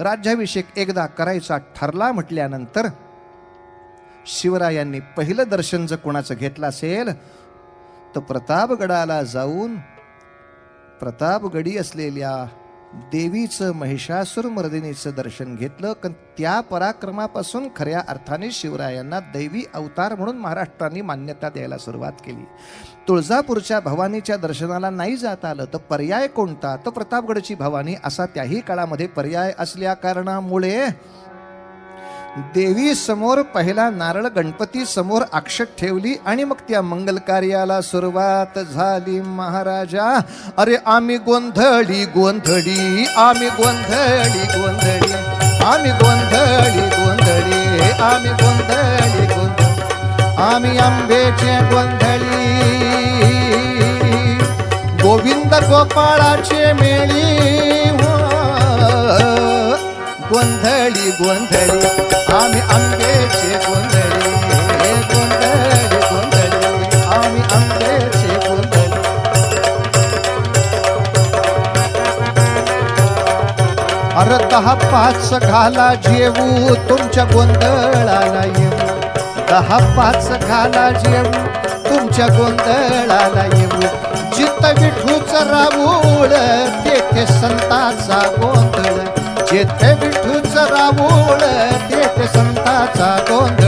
राज्याभिषेक एकदा करायचा ठरला म्हटल्यानंतर शिवरायांनी पहिलं दर्शन जर कोणाचं घेतलं असेल तर प्रतापगडाला जाऊन प्रतापगडी असलेल्या देवीचं महिषासूर मर्दिनीचं दर्शन घेतलं. कारण त्या पराक्रमापासून खऱ्या अर्थाने शिवरायांना दैवी अवतार म्हणून महाराष्ट्राने मान्यता द्यायला सुरुवात केली. तुळजापूरच्या भवानीच्या दर्शनाला नाही जाता आलं तर पर्याय कोणता? तर प्रतापगडची भवानी असा त्याही काळामध्ये पर्याय असल्या कारणामुळे देवी समोर पहिला नारळ गणपती समोर अक्षत ठेवली आणि मग त्या मंगल कार्याला सुरुवात झाली. महाराजा अरे आम्ही गोंधळी गोंधळी आम्ही गोंधळी गोंधळी आम्ही गोंधळी गोंधळी आम्ही गोंधळी गोंधळी. आम्ही आंबेचे गोंधळी. गोविंद गोपाळाचे मेळी गोंधळी गोंधळी. आम्ही आंबेचे गोंधळी. गोंधळी गोंधळी. आम्ही आंबेचे गोंधळी. अरे दहा पाच घाला जेवू तुमच्या गोंधळाला येऊ. दहा पाच घाला जेवू तुमच्या गोंधळाला येऊ. चित्त विठूच राऊळ तेथे संताचा गोंधळ. जेथे विठूच राऊळ तेथे संताचा गोंधळ.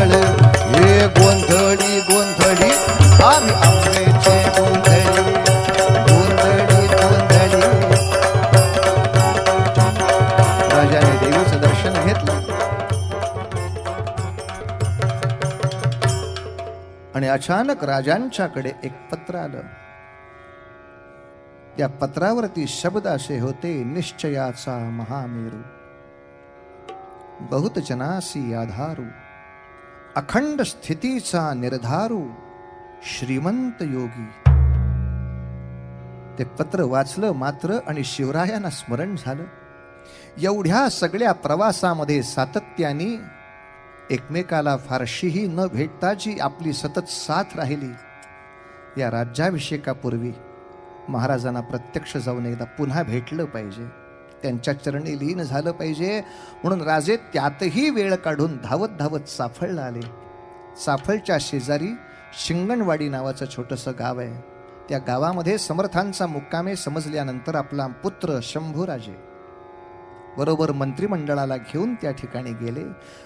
अचानक राजांच्याकडे एक पत्र आलं. त्या पत्रावरती शब्द असे होते निश्चयाचा महामेरू बहुत जनासी आधारू अखंड स्थितीचा निर्धारू श्रीमंत योगी. ते पत्र वाचलं मात्र आणि शिवरायांना स्मरण झालं. एवढ्या सगळ्या प्रवासामध्ये सातत्याने एकमेकाला फारशीही न भेटता जी आपली सतत साथ राहिली. या राज्याभिषेकापूर्वी महाराजांना प्रत्यक्ष जाऊन एकदा पुन्हा भेटलं पाहिजे. त्यांच्या चरणी लीन झालं पाहिजे. म्हणून राजे त्यातही वेळ काढून धावत धावत साफळला आले. साफळच्या शेजारी शिंगणवाडी नावाचं छोटंसं गाव आहे. त्या गावामध्ये समर्थांचा मुक्कामे समजल्यानंतर आपला पुत्र शंभूराजे बरोबर मंत्रिमंडळाला घेऊन त्या ठिकाणी गेले.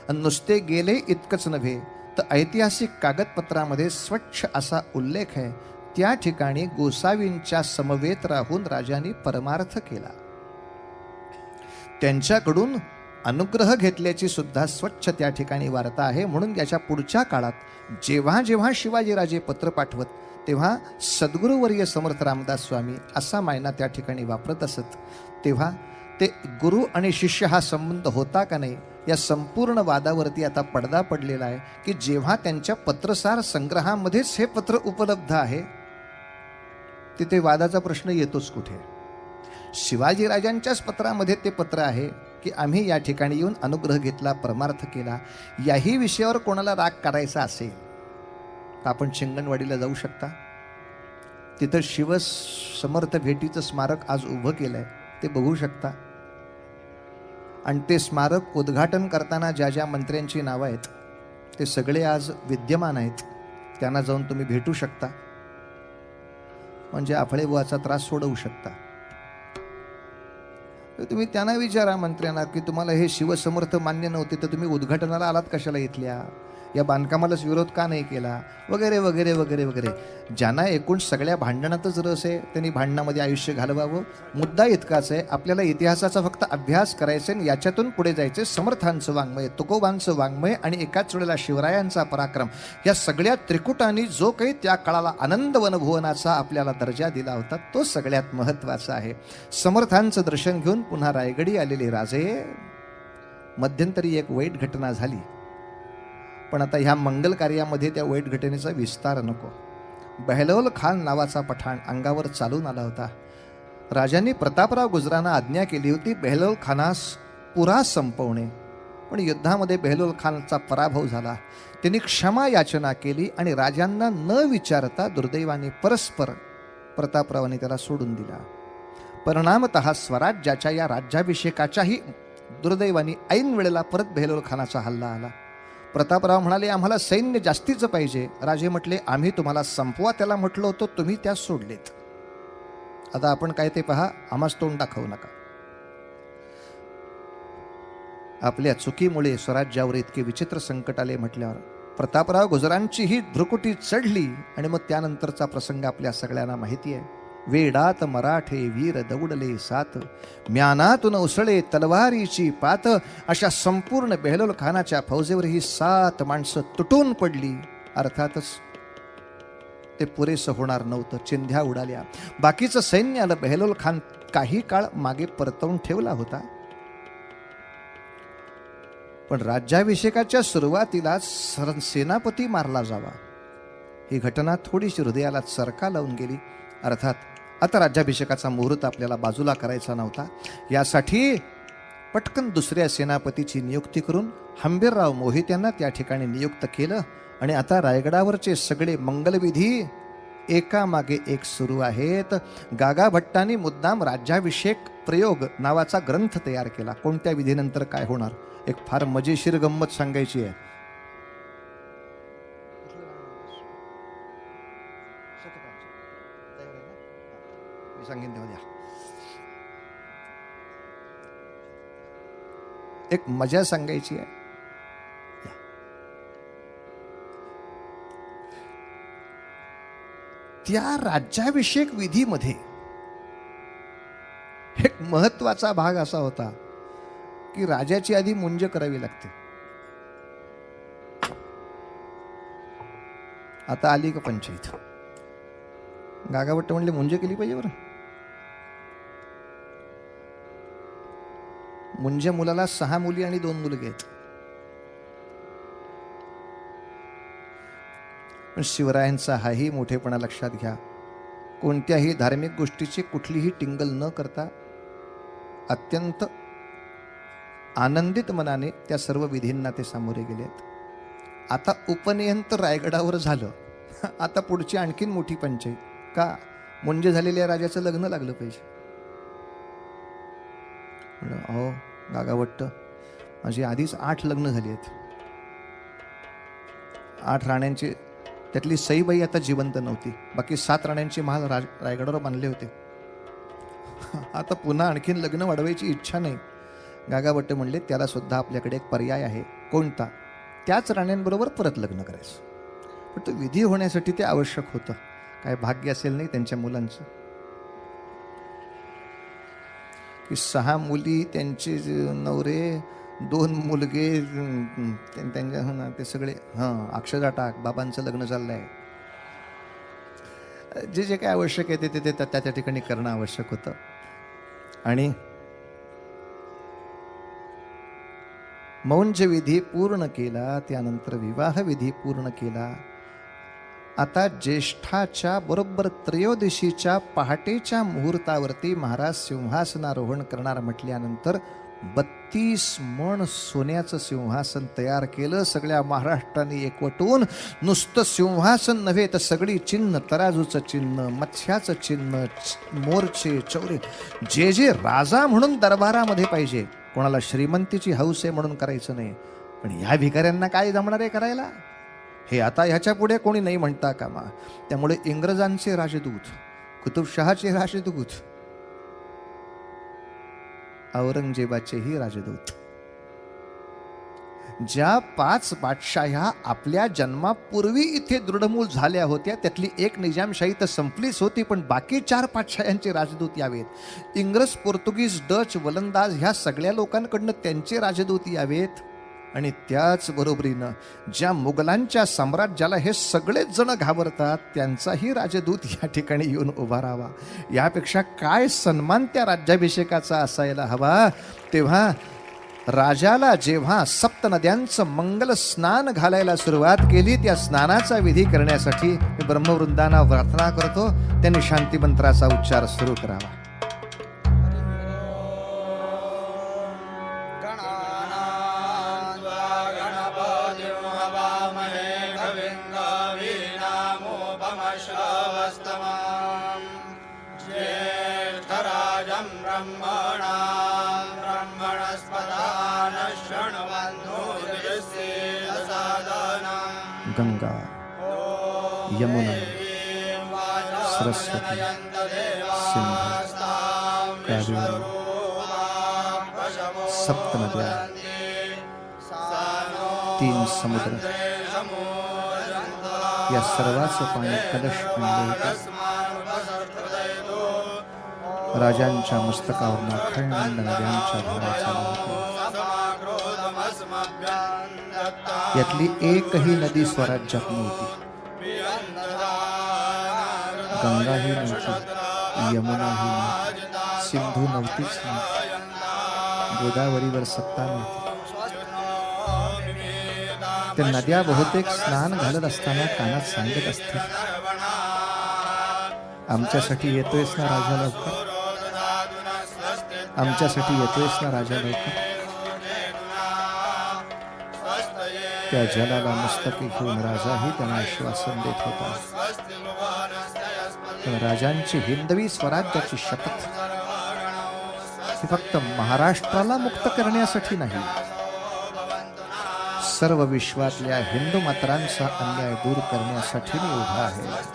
आणि नुसते गेले इतकंच नव्हे तर ऐतिहासिक कागदपत्रामध्ये स्वच्छ असा उल्लेख आहे. त्या ठिकाणी गोसावींच्या समवेत राहून राजांनी परमार्थ केला. त्यांच्याकडून अनुग्रह घेतल्याची सुद्धा स्वच्छ त्या ठिकाणी वार्ता आहे. म्हणून याच्या पुढच्या काळात जेव्हा जेव्हा शिवाजीराजे पत्र पाठवत तेव्हा सद्गुरुवर्य समर्थ रामदास स्वामी असा मायना त्या ठिकाणी वापरत असत. तेव्हा ते गुरु आणि शिष्य हा संबंध होता का नाही या संपूर्ण वादावरती आता पडदा पडलेला आहे की जेव्हा त्यांच्या पत्रसार संग्रहामध्येच हे पत्र उपलब्ध आहे तिथे वादाचा प्रश्न येतोच कुठे? शिवाजीराजांच्याच पत्रामध्ये ते पत्र आहे की आम्ही या ठिकाणी येऊन अनुग्रह घेतला परमार्थ केला याही विषयावर कोणाला राग करायचा असेल तर आपण शिंगणवाडीला जाऊ शकता. तिथं शिव समर्थ भेटीचं स्मारक आज उभं केलं आहे ते बघू शकता. आणि ते स्मारक उद्घाटन करताना ज्या ज्या मंत्र्यांची नावं आहेत ते सगळे आज विद्यमान आहेत. त्यांना जाऊन तुम्ही भेटू शकता. म्हणजे आफळेबुवाचा त्रास सोडवू शकता. तर तुम्ही त्यांना विचारा मंत्र्यांना की तुम्हाला हे शिवसमर्थ मान्य नव्हते तर तुम्ही उद्घाटनाला आलात कशाला इथल्या? या बांधकामालाच विरोध का नाही केला? वगैरे वगैरे वगैरे वगैरे. ज्यांना एकूण सगळ्या भांडणातच रस आहे त्यांनी भांडणामध्ये आयुष्य घालवावं मुद्दा इतकाच आहे आपल्याला इतिहासाचा फक्त अभ्यास करायचा आणि याच्यातून पुढे जायचे समर्थांचं वाङ्मय तुकोबांचं वाङ्मय आणि एकाच वेळेला शिवरायांचा पराक्रम. या सगळ्या त्रिकुटांनी जो काही त्या काळाला आनंद वनभुवनाचा आपल्याला दर्जा दिला होता तो सगळ्यात महत्त्वाचा आहे. समर्थांचं दर्शन घेऊन पुन्हा रायगडी आलेले राजे. मध्यंतरी एक वाईट घटना झाली. पण आता ह्या मंगल कार्यामध्ये त्या वाईट घटनेचा विस्तार नको. बहलोल खान नावाचा पठाण अंगावर चालून आला होता. राजांनी प्रतापराव गुजरांना आज्ञा केली होती बेहलोल खानास पुरा संपवणे. पण युद्धामध्ये बेहलोल खानचा पराभव झाला. त्यांनी क्षमा याचना केली आणि राजांना न विचारता दुर्दैवाने परस्पर प्रतापरावाने त्याला सोडून दिला. परिणामत स्वराज्याच्या या राज्याभिषेकाच्याही दुर्दैवाने ऐन वेळेला परत बेहलोल खानाचा हल्ला आला. प्रतापराव म्हणाले आम्हाला सैन्य जास्तीचं पाहिजे. राजे म्हटले आम्ही तुम्हाला संपवा त्याला म्हटलो होतो तुम्ही त्यास सोडलेत. आता आपण काय ते पहा आम्हाच तोंड दाखवू नका. आपल्या चुकीमुळे स्वराज्यावर इतके विचित्र संकट आले म्हटल्यावर प्रतापराव गुजरांची ही भ्रुकुटी चढली आणि मग त्यानंतरचा प्रसंग आपल्या सगळ्यांना माहिती आहे. वेडात मराठे वीर दौडले सात. म्यानातून उसळे तलवारीची पात. अशा संपूर्ण बेहलोल खानाच्या फौजेवर ही सात माणसं तुटून पडली. अर्थातच ते पुरेसं होणार नव्हतं. चिंध्या उडाल्या. बाकीचं सैन्य आलं बेहलोल खान काही काळ मागे परतवून ठेवला होता. पण राज्याभिषेकाच्या सुरुवातीला सर सेनापती मारला जावा. ही घटना थोडीशी हृदयाला चरका लावून गेली. अर्थात आता राज्याभिषेकाचा मुहूर्त आपल्याला बाजूला करायचा नव्हता. यासाठी पटकन दुसऱ्या सेनापतीची नियुक्ती करून हंबीरराव मोहित्यांना त्या ठिकाणी नियुक्त केलं आणि आता रायगडावरचे सगळे मंगलविधी एकामागे एक सुरू आहेत. गागा भट्टांनी मुद्दाम राज्याभिषेक प्रयोग नावाचा ग्रंथ तयार केला. कोणत्या विधीनंतर काय होणार? एक फार मजेशीर गंमत सांगायची आहे. मी सांगेन तेव्हा द्या एक मजा सांगायची आहे. त्या राज्याभिषेक विधीमध्ये एक महत्त्वाचा भाग असा होता की राजाची आधी मुंज करावी लागते. आता आली का पंचायत? गागाभट्ट म्हणले मुंज केली पाहिजे बरं. म्हणजे मुलाला सहा मुली आणि दोन मुलगे आहेत. पण शिवरायांचा हाही मोठेपणा लक्षात घ्या. कोणत्याही धार्मिक गोष्टीची कुठलीही टिंगल न करता अत्यंत आनंदित मनाने त्या सर्व विधींना ते सामोरे गेलेत आता उपनियंत रायगडावर झालं. आता पुढची आणखीन मोठी पंचायत. का? मुंजे झालेल्या राजाचं लग्न लागलं पाहिजे. म्हणलं, अहो गागावट्ट माझी आधीच आठ लग्न झाली आहेत. आठ राण्यांची त्यातली सईबाई आता जिवंत नव्हती. बाकी सात राण्यांचे महाल राज रायगडावर बांधले होते. आता पुन्हा आणखीन लग्न वाढवायची इच्छा नाही. गागाभट्ट म्हणले त्याला सुद्धा आपल्याकडे एक पर्याय आहे. कोणता? त्याच राण्यांबरोबर परत लग्न करायचं. पण तो विधी होण्यासाठी ते आवश्यक होतं. काय भाग्य असेल नाही त्यांच्या मुलांचं. की सहा मुली त्यांचे नवरे दोन मुलगे त्यां- त्यांच्या हो ना, ते सगळे हां अक्षदा टाक बाबांचं लग्न चाललंय. जे जे काय आवश्यक आहे ते ते- ते त्या त्या ठिकाणी करणं आवश्यक होतं. आणि मौंज विधी पूर्ण केला त्यानंतर विवाह विधी पूर्ण केला. आता ज्येष्ठाच्या बरोबर त्रयोदशीच्या पहाटेच्या मुहूर्तावरती महाराज सिंहासनारोहण करणार म्हटल्यानंतर बत्तीस मण सोन्याचं सिंहासन तयार केलं. सगळ्या महाराष्ट्राने एकवटून नुसतं सिंहासन नव्हे तर सगळी चिन्ह तराजूचं चिन्ह मत्स्याचं चिन्ह मोर्चे चौरे जे जे राजा म्हणून दरबारामध्ये पाहिजे. कोणाला श्रीमंतीची हौस आहे म्हणून करायचं नाही. पण ह्या भिकाऱ्यांना काय जमणार आहे करायला? हे आता ह्याच्या पुढे कोणी नाही म्हणता कामा. त्यामुळे इंग्रजांचे राजदूत कुतुबशहाचे राजदूत औरंगजेबाचेही राजदूत. ज्या पाच बादशाह्या आपल्या जन्मापूर्वी इथे दृढमूल झाल्या होत्या त्यातली एक निजामशाही तर संपलीच होती पण बाकी चार पाठशाह्यांचे राजदूत यावेत. इंग्रज पोर्तुगीज डच वलंदाज ह्या सगळ्या लोकांकडनं त्यांचे राजदूत यावेत. आणि त्याच बरोबरीनं ज्या मुघलांच्या साम्राज्याला हे सगळेच जण घाबरतात त्यांचाही राजदूत या ठिकाणी येऊन उभा राहावा. यापेक्षा काय सन्मान त्या राज्याभिषेकाचा असायला हवा? तेव्हा राजाला जेव्हा सप्त नद्यांचं मंगल स्नान घालायला सुरुवात केली त्या स्नानाचा विधी करण्यासाठी मी ब्रह्मवृंदांना प्रार्थना करतो. त्यांनी शांती मंत्राचा उच्चार सुरू करावा. सरस्वती सिंधू तीन समुद्र या सर्वाचं पाणी कलश राजांच्या मस्तकावर अखंड नद्यांच्या यातली एकही नदी स्वराज्यात नव्हती. गंगा ही नव्हती यमुना ही नव्हती सिंधू नव्हतीच नव्हती गोदावरीवर सत्ता नव्हती नद्या बहुतेक स्नान घालत असताना कानात सांगत असतील। आमच्यासाठी येतोयस ना राजा लवकर? आमच्यासाठी येतोयस ना राजा लवकर? त्या जलाला मस्तकी घेऊन राजाही त्यांना आश्वासन देत होता। राजांची हिंदवी स्वराज्याची शपथ. ही फक्त महाराष्ट्राला मुक्त करण्यासाठी नाही. सर्व विश्वातल्या हिंदू मात्रांचा अन्याय दूर करण्यासाठी मी उभा आहे.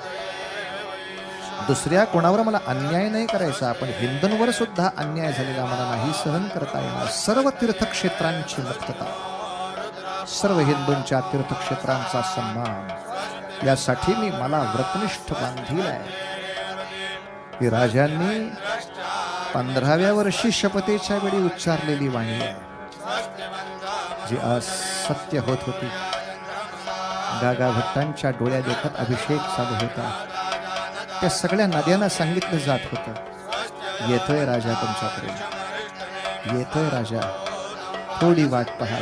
दुसऱ्या कोणावर मला अन्याय नाही करायचा पण हिंदूंवर सुद्धा अन्याय झालेला मला नाही सहन करता येणार. सर्व तीर्थक्षेत्रांची मुक्तता. सर्व हिंदूंच्या तीर्थक्षेत्रांचा सन्मान. यासाठी मी मला व्रतनिष्ठ बांधील आहे. ही राजांनी पंधराव्या वर्षी शपथेच्या वेळी उच्चारलेली वाणी जी आज सत्य होत होती. गागा भट्टांच्या डोळ्या देखत अभिषेक चालू होता. त्या सगळ्या नद्यांना सांगितलं जात होतं येतोय राजा तुमच्याकडे. येतोय राजा. थोडी वाट पहा.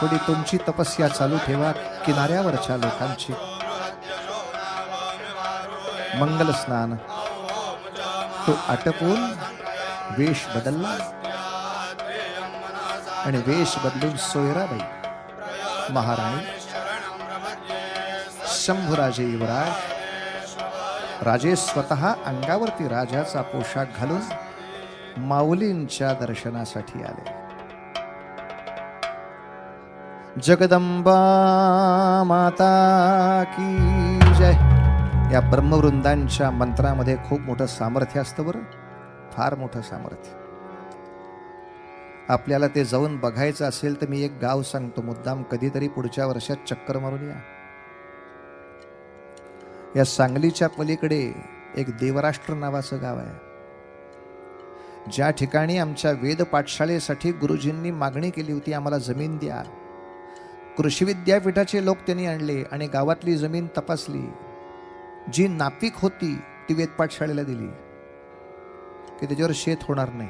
थोडी तुमची तपस्या चालू ठेवा किनाऱ्यावरच्या लोकांची. मंगल स्नान. तो आटपून वेश बदलला. आणि वेश बदलून सोयराबाई महाराणी शंभूराजे युवराज राजे स्वतः अंगावरती राजाचा पोशाख घालून माऊलींच्या दर्शनासाठी आले. जगदंबा माता की जय. या ब्रह्मवृंदांच्या मंत्रामध्ये खूप मोठं सामर्थ्य असतं बरं. फार मोठं सामर्थ्य. आपल्याला ते जाऊन बघायचं असेल तर मी एक गाव सांगतो मुद्दाम कधीतरी पुढच्या वर्षात चक्कर मारून या. या सांगलीच्या पलीकडे एक देवराष्ट्र नावाचं गाव आहे. ज्या ठिकाणी आमच्या वेद पाठशाळेसाठी गुरुजींनी मागणी केली होती आम्हाला जमीन द्या. कृषी विद्यापीठाचे लोक त्यांनी आणले आणि गावातली जमीन तपासली. जी नापीक होती ती वेद पाठशाळेला दिली. की त्याच्यावर शेत होणार नाही.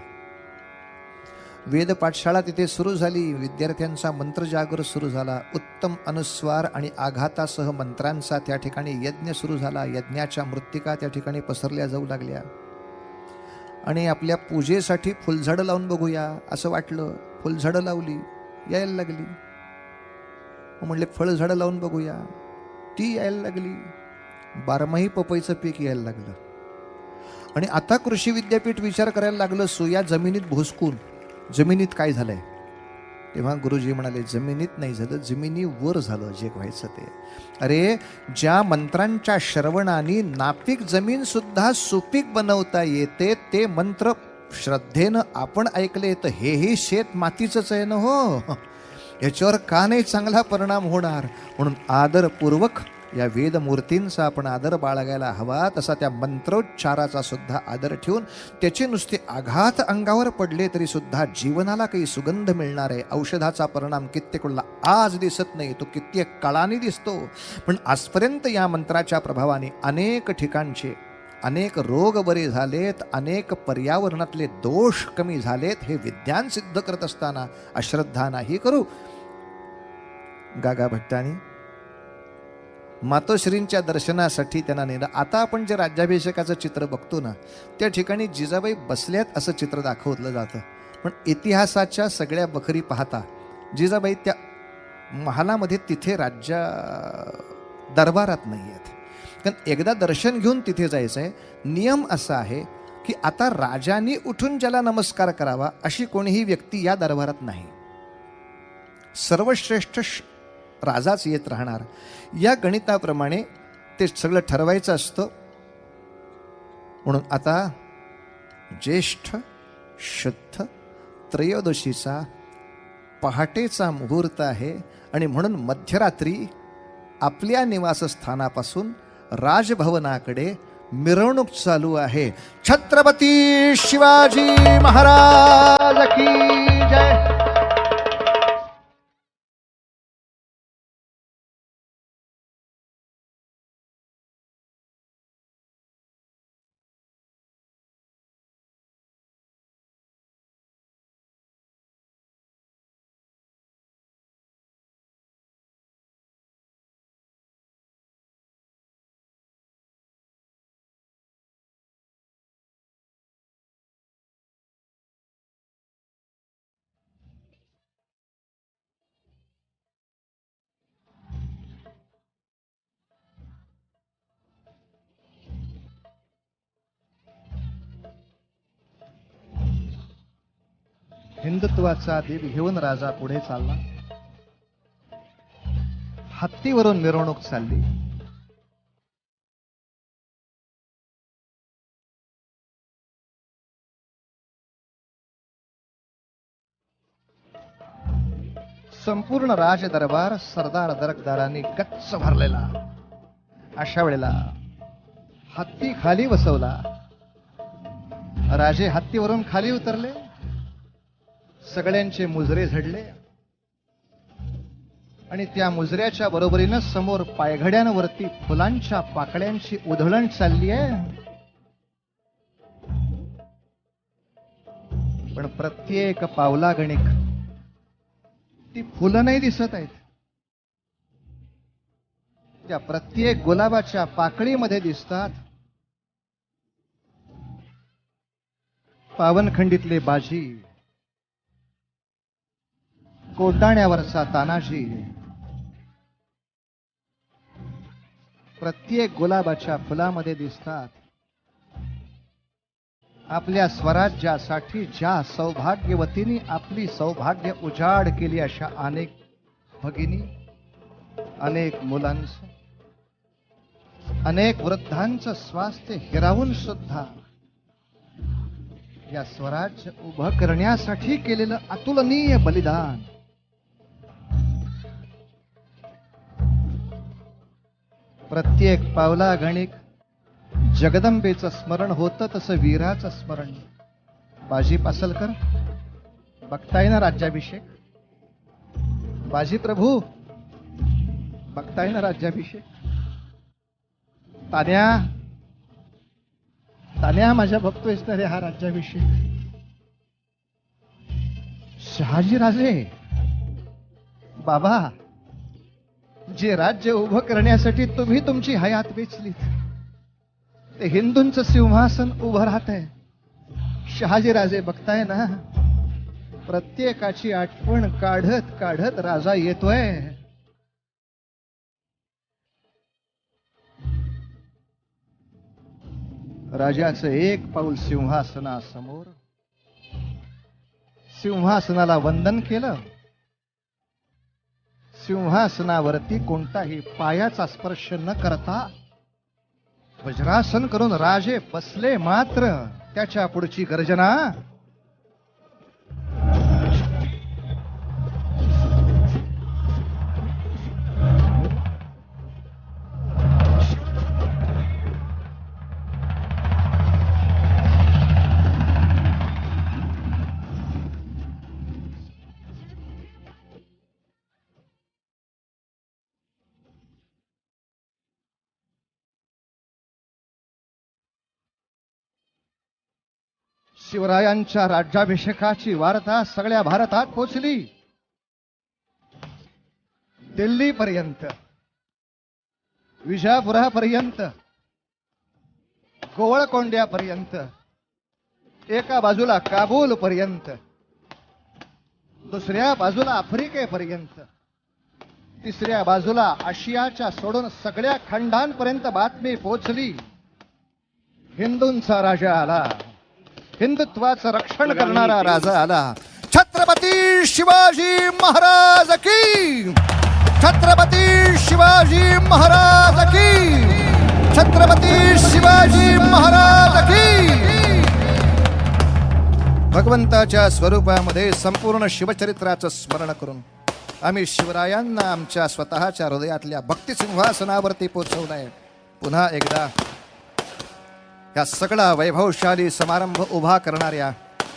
वेद पाठशाळा तिथे सुरू झाली विद्यार्थ्यांचा मंत्रजागर सुरू झाला उत्तम अनुस्वार आणि आघातासह मंत्रांचा त्या ठिकाणी यज्ञ सुरू झाला यज्ञाच्या मृत्तिका त्या ठिकाणी पसरल्या जाऊ लागल्या. आणि आपल्या पूजेसाठी फुलझाडं लावून बघूया असं वाटलं. फुलझाडं लावली यायला लागली. म्हणले फळझाडं लावून बघूया. ती यायला लागली. बारमाही पपईचं पीक यायला लागलं. आणि आता कृषी विद्यापीठ विचार करायला लागलं सोया जमिनीत भोसकून जमिनीत काय झालंय? तेव्हा गुरुजी म्हणाले जमिनीत नाही झालं जमिनीवर झालं जे व्हायचं ते. अरे ज्या मंत्रांच्या श्रवणाने नापीक जमीन सुद्धा सुपीक बनवता येते ते मंत्र श्रद्धेनं आपण ऐकले तर हेही शेत मातीचंच आहे ना हो? याच्यावर का नाही चांगला परिणाम होणार? म्हणून आदरपूर्वक या वेदमूर्तींचा आपण आदर बाळगायला हवा तसा त्या मंत्रोच्चाराचा सुद्धा आदर ठेवून त्याचे नुसते आघात अंगावर पडले तरी सुद्धा जीवनाला काही सुगंध मिळणार आहे. औषधाचा परिणाम कित्येक आज दिसत नाही तो कित्येक काळाने दिसतो. पण आजपर्यंत या मंत्राच्या प्रभावाने अनेक ठिकाणचे अनेक रोग बरे झालेत अनेक पर्यावरणातले दोष कमी झालेत हे विज्ञान सिद्ध करत असताना अश्रद्धा नाही करू. गागा भट्टानी मातोश्रींच्या दर्शनासाठी त्यांना नेलं. आता आपण जे राज्याभिषेकाचं चित्र बघतो ना त्या ठिकाणी जिजाबाई बसल्यात असं चित्र दाखवलं जातं. पण इतिहासाच्या सगळ्या बखरी पाहता जिजाबाई त्या महालामध्ये तिथे राज्या दरबारात नाही आहेत कारण एकदा दर्शन घेऊन तिथे जायचं आहे नियम असा आहे की आता राजांनी उठून ज्याला नमस्कार करावा अशी कोणीही व्यक्ती या दरबारात नाही. सर्वश्रेष्ठ श- राजाच येत राहणार. या गणिताप्रमाणे ते सगळं ठरवायचं असतं. म्हणून आता ज्येष्ठ शुद्ध त्रयोदशीचा पहाटेचा मुहूर्त आहे आणि म्हणून मध्यरात्री आपल्या निवासस्थानापासून राजभवनाकडे मिरवणूक चालू आहे. छत्रपती शिवाजी महाराज की जय! हिंदुत्वाचा दीप घेऊन राजा पुढे चालला. हत्तीवरून मिरवणूक चालली. संपूर्ण राज दरबार सरदार दरकदारांनी गच्च भरलेला. अशा वेळेला हत्ती खाली बसवला. राजे हत्तीवरून खाली उतरले. सगळ्यांचे मुजरे झडले. आणि त्या मुजऱ्याच्या बरोबरीनं समोर पायघड्यांवरती फुलांच्या पाकळ्यांची उधळण चालली आहे. पण प्रत्येक पावला गणिक ती फुलं नाही दिसत आहेत. त्या प्रत्येक गुलाबाच्या पाकळीमध्ये दिसतात. पावनखंडीतले बाजी कोटाण्यावरचा तानाजी प्रत्येक गुलाबाच्या फुलामध्ये दिसतात. आपल्या स्वराज्यासाठी ज्या सौभाग्यवतीने आपली सौभाग्य उजाड केली अशा अनेक भगिनी अनेक मुलांचं अनेक वृद्धांचं स्वास्थ्य हिरावून सुद्धा या स्वराज्य उभं करण्यासाठी केलेलं अतुलनीय बलिदान. प्रत्येक पावला गणिक. जगदंबेचं स्मरण होतं तसं वीराचं स्मरण. बाजी पासलकर बघताय ना राज्याभिषेक? बाजी प्रभू बघताय ना राज्याभिषेक? तान्या तान्या माझ्या बघतोयच ना रे हा राज्याभिषेक? शहाजी राजे बाबा जे राज्य उभं करण्यासाठी तुम्ही तुमची हयात वेचलीत. ते हिंदूंचं सिंहासन उभं राहत आहे शहाजी राजे बघताय ना? प्रत्येकाची आठवण काढत काढत राजा येतोय. राजाचं एक पाऊल सिंहासनासमोर. सिंहासनाला वंदन केलं. सिंहासनावरती कोणताही पायाचा स्पर्श न करता वज्रासन करून राजे बसले मात्र त्याच्या पुढची गर्जना शिवरायांच्या राज्याभिषेकाची वार्ता सगळ्या भारतात पोचली. दिल्लीपर्यंत विजापुरापर्यंत गोवळकोंड्यापर्यंत एका बाजूला काबूल पर्यंत दुसऱ्या बाजूला आफ्रिकेपर्यंत तिसऱ्या बाजूला आशियाच्या सोडून सगळ्या खंडांपर्यंत बातमी पोचली. हिंदूंचा राजा आला. हिंदुत्वाचं रक्षण करणारा राजा आला. छत्रपती शिवाजी महाराज की? छत्रपती शिवाजी महाराज की? छत्रपती शिवाजी महाराज की? भगवंताच्या स्वरूपामध्ये संपूर्ण शिवचरित्राचं स्मरण करून आम्ही शिवरायांना आमच्या स्वतःच्या हृदयातल्या भक्तिसिंहासनावरती पोचवलाय. पुन्हा एकदा या सगळा वैभवशाली समारंभ उभा करणाऱ्या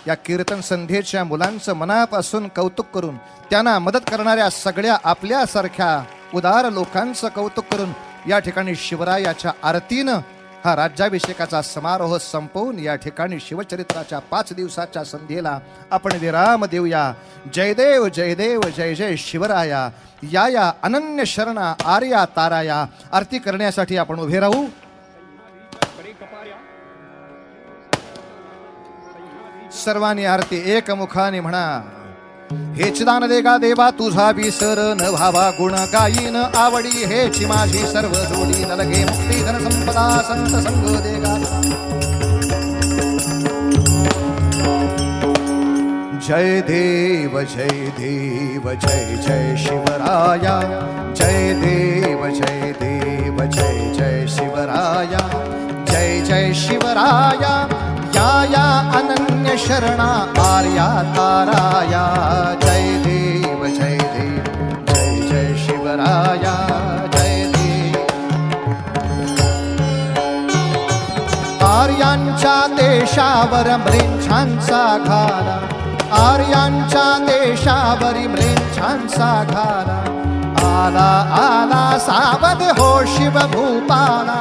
या कीर्तन संध्येच्या मुलांचं मनापासून कौतुक करून त्यांना मदत करणाऱ्या सगळ्या आपल्यासारख्या उदार लोकांचं कौतुक करून या ठिकाणी शिवरायाच्या आरतीनं हा राज्याभिषेकाचा समारोह संपवून या ठिकाणी शिवचरित्राच्या पाच दिवसाच्या संध्येला आपण विराम देऊया. जयदेव जयदेव जय जय शिवराया. या या अनन्य शरणा आर्या ताराया. आरती करण्यासाठी आपण उभे राहू. सर्वांनी आरती एकमुखाने म्हणा. हेच दान देगा देवा तुझा विसर न व्हावा गुण गायीन आवडी. हेची माझी सर्व जोडी न लगे मुक्ती धन संपदा संत संग देगा. जय देव जय देव जय जय शिवराया. जय देव जय देव जय जय शिवराया. जय जय शिवराया. या या अनन्य शरणा आर्या ताराया। जय देव जय देव जय जय शिवराया जय देव। आर्यांच्या देशावर म्रेच्छांचा घाला। आर्यांच्या देशावरी म्रेच्छांचा घाला। आला आला सावध हो शिव भूपाला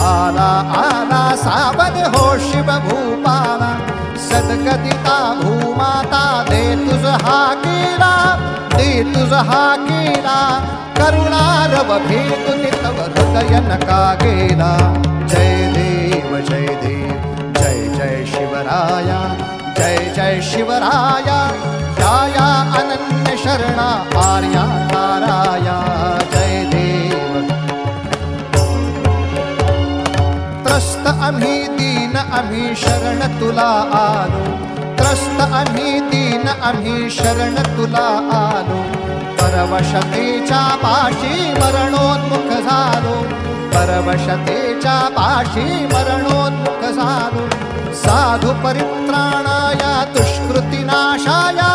आला आला सावध हो शिव भूपाला सद्गदिता भूमाता दे तुझ हा केला दे तुझ हा केला करुणारव भेटून तव हृदय नका गेला जय देव जय देव जय जय शिवराया जय जय शिवराया. जाया अनन्य शरणा आर्या ताराया जय देव. त्रस्त अमी आम्ही शरण तुला आलो. त्रस्त आम्ही दीन आम्ही शरण तुला आलो. परवशतेच्या पाशी मरणोन्मुख झालो. परवशतेच्या पाशी मरणोन्मुख झालो. साधु परित्राणाया दुष्कृतिनाशाया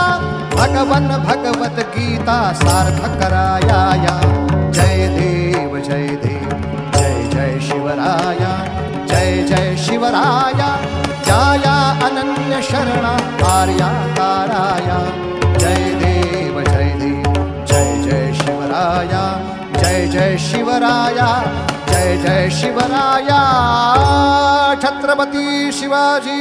भगवन भगवत गीता सार्थ कराया जय देव जय देव जय जय शिवराया. जय जय शिवराया जाया अनन्य शरणा आर्या ताराया। जय देव जय देव जय जय शिवराया जय जय शिवराया जय जय शिवराया। छत्रपती शिवाजी।